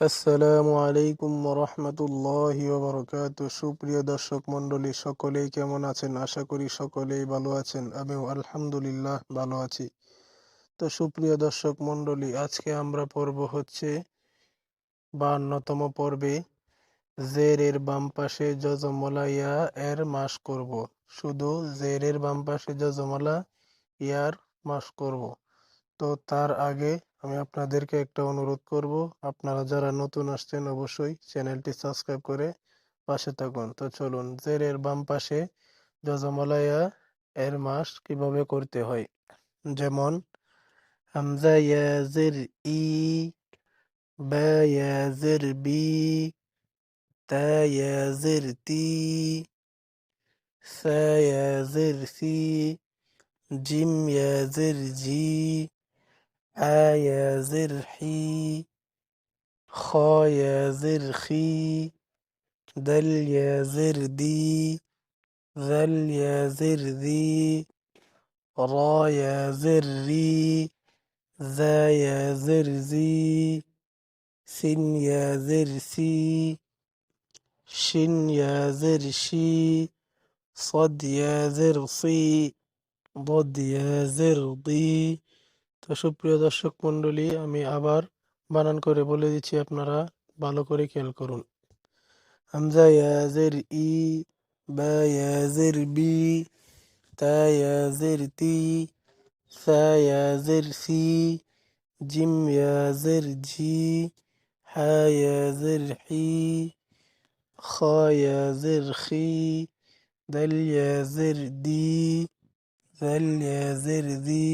আসসালামু আলাইকুম রহমতুল্লাহ ওবরকাত সুপ্রিয় দর্শক মণ্ডলী, সকলেই কেমন আছেন? আশা করি সকলেই ভালো আছেন। আমিও আলহামদুলিল্লাহ ভালো আছি। তো সুপ্রিয় দর্শক মণ্ডলী, আজকে আমরা পর্ব হচ্ছে বান্নতম পর্বে, জেরের বাম পাশে যজমলা ইয়া, এর মাস করব। শুধু জেরের বাম পাশে যজমলা ইয়ার মাস করব। তো তার আগে আমি আপনাদেরকে একটা অনুরোধ করব, আপনারা যারা নতুন আসছেন অবশ্যই চ্যানেলটি সাবস্ক্রাইব করে পাশে থাকুন। তো চলুন, জেরের বাম পাশে জজমলায়া এর মাস কীভাবে করতে হয়? যেমন হামজা ই বা বি তা তি সা সি জিম ইয়া জের জি ع يا زرحي خ يا زرخي دل يا زردي ذل يا زردي را يا زري ذا يا زرزي سن يا زرسي شن يا زرشي صد يا زرصي ضد يا زرضي তো সুপ্রিয় দর্শক মণ্ডলী, আমি আবার বানান করে বলে দিচ্ছি, আপনারা ভালো করে খেয়াল করুন। হামজা ইয়াজের ই বা ইয়াজের বি তা ইয়াজের তি সা ইয়াজের সি জিম ইয়াজের ঝি হা ইয়াজের হি খ ইয়াজের খি দাল ইয়াজের দি জাল ইয়াজের দি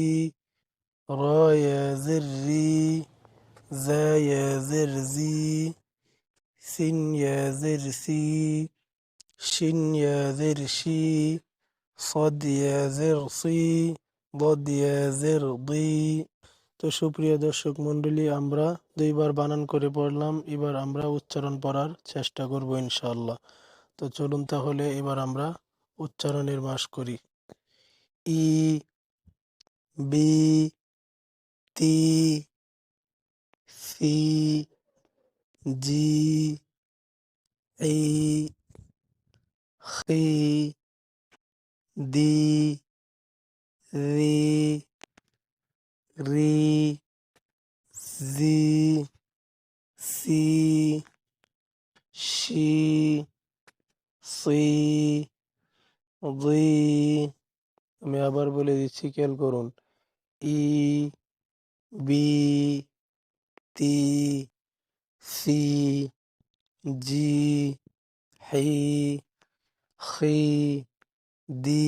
را يا زري زا يا زرزي سن يا زرسي شن يا زرشي صد يا زرصي ضد يا زرضي তো সুপ্রিয় দর্শক মণ্ডলী আমরা দুইবার বানান করে পড়লাম এবার আমরা উচ্চারণ পড়ার চেষ্টা করব ইনশাআল্লাহ তো চলুন তাহলে এবার আমরা উচ্চারণের মাস করি ই বি তি ফি জি ই খি দি রি রি জি সি শি সি আমি আবার বলে দিচ্ছি, খেয়াল করুন। ই বি তি সি জি হি খি দি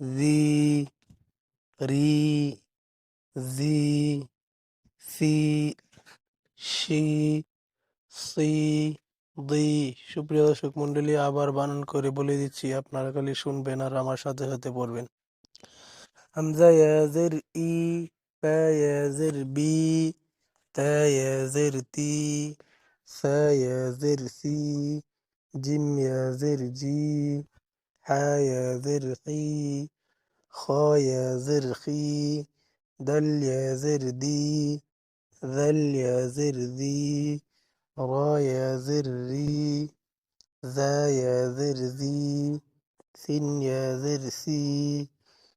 রি রি জি সি শি সি দি সুপ্রিয় দর্শক মন্ডলী আবার বানান করে বলে দিচ্ছি, আপনারা খালি শুনবেন আর আমার সাথে সাথে পড়বেন। হামজা ইয়াজের ই يا زر بي تا يا زر تي سا يا زر سي جيم يا زر جي حا يا زر حي خا يا زر خي دل يا زر دي ذل يا زر ذي را يا زر ري ذا يا زر ذي سن يا زر سي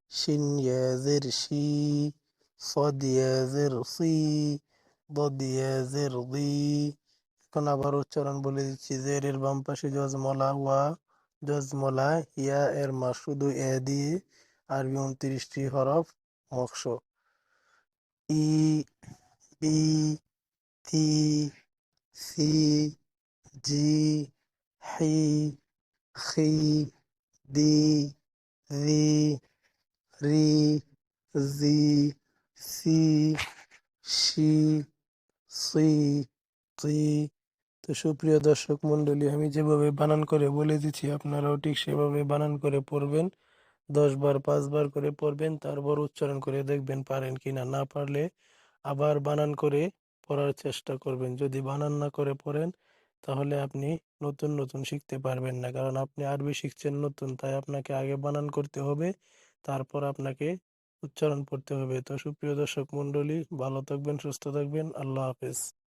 شن يا زر شي صد يزر صي ضد يزر ضي এখন আবার উচ্চারণ বলে দিচ্ছি জেরের বাম পাশে জজমলা ওয়া জজমলা ইয়া এর মা শুধু এ দিয়ে আরবি উনত্রিশটি হরফ মক্স ই বি তি সি জি হি খি দি রি রি জি সি শি সি তি তো সুপ্রিয় দর্শক মণ্ডলী, আমি যেভাবে বানান করে বলে দিচ্ছি, আপনারাও ঠিক সেভাবে বানান করে পড়বেন। দশ বার পাঁচবার করে পড়বেন, তারপর উচ্চারণ করে দেখবেন পারেন কিনা না পারলে আবার বানান করে পড়ার চেষ্টা করবেন। যদি বানান না করে পড়েন, তাহলে আপনি নতুন নতুন শিখতে পারবেন না। কারণ আপনি আরবি শিখছেন নতুন, তাই আপনাকে আগে বানান করতে হবে, তারপর আপনাকে উচ্চারণ করতে হবে। তো সুপ্রিয় দর্শক মন্ডলী ভালো থাকবেন সুস্থ থাকবেন। আল্লাহ হাফেজ।